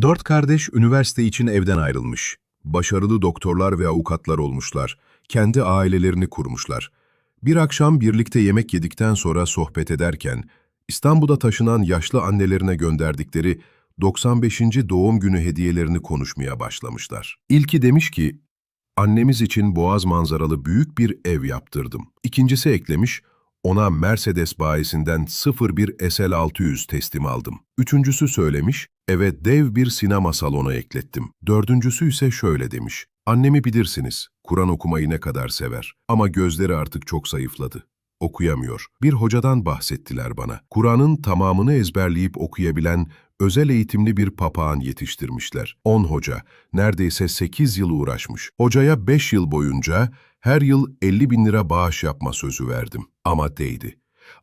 Dört kardeş üniversite için evden ayrılmış. Başarılı doktorlar ve avukatlar olmuşlar. Kendi ailelerini kurmuşlar. Bir akşam birlikte yemek yedikten sonra sohbet ederken, İstanbul'a taşınan yaşlı annelerine gönderdikleri 95. doğum günü hediyelerini konuşmaya başlamışlar. İlki demiş ki, annemiz için boğaz manzaralı büyük bir ev yaptırdım. İkincisi eklemiş, ona Mercedes bayisinden 01 SL600 teslim aldım. Üçüncüsü söylemiş, eve dev bir sinema salonu eklettim. Dördüncüsü ise şöyle demiş, annemi bilirsiniz, Kur'an okumayı ne kadar sever ama gözleri artık çok zayıfladı. Okuyamıyor. Bir hocadan bahsettiler bana. Kur'an'ın tamamını ezberleyip okuyabilen özel eğitimli bir papağan yetiştirmişler. 10 hoca, neredeyse 8 yıl uğraşmış. Hocaya 5 yıl boyunca her yıl 50 bin lira bağış yapma sözü verdim. Ama değdi.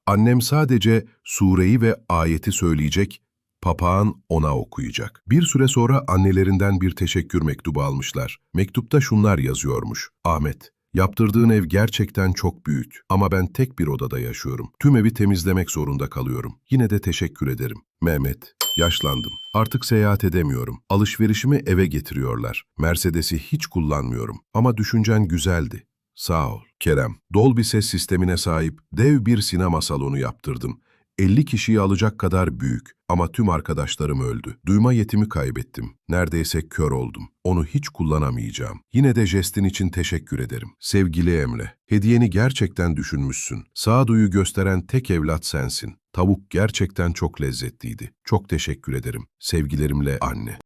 Annem sadece sureyi ve ayeti söyleyecek, papağan ona okuyacak. Bir süre sonra annelerinden bir teşekkür mektubu almışlar. Mektupta şunlar yazıyormuş. Ahmet, yaptırdığın ev gerçekten çok büyük ama ben tek bir odada yaşıyorum. Tüm evi temizlemek zorunda kalıyorum. Yine de teşekkür ederim. Mehmet, yaşlandım. Artık seyahat edemiyorum. Alışverişimi eve getiriyorlar. Mercedes'i hiç kullanmıyorum. Ama düşüncen güzeldi. Sağ ol. Kerem, Dolby ses sistemine sahip dev bir sinema salonu yaptırdım. 50 kişiyi alacak kadar büyük ama tüm arkadaşlarım öldü. Duyma yetimi kaybettim. Neredeyse kör oldum. Onu hiç kullanamayacağım. Yine de jestin için teşekkür ederim. Sevgili Emre, hediyeni gerçekten düşünmüşsün. Sağduyu gösteren tek evlat sensin. Tavuk gerçekten çok lezzetliydi. Çok teşekkür ederim. Sevgilerimle anne.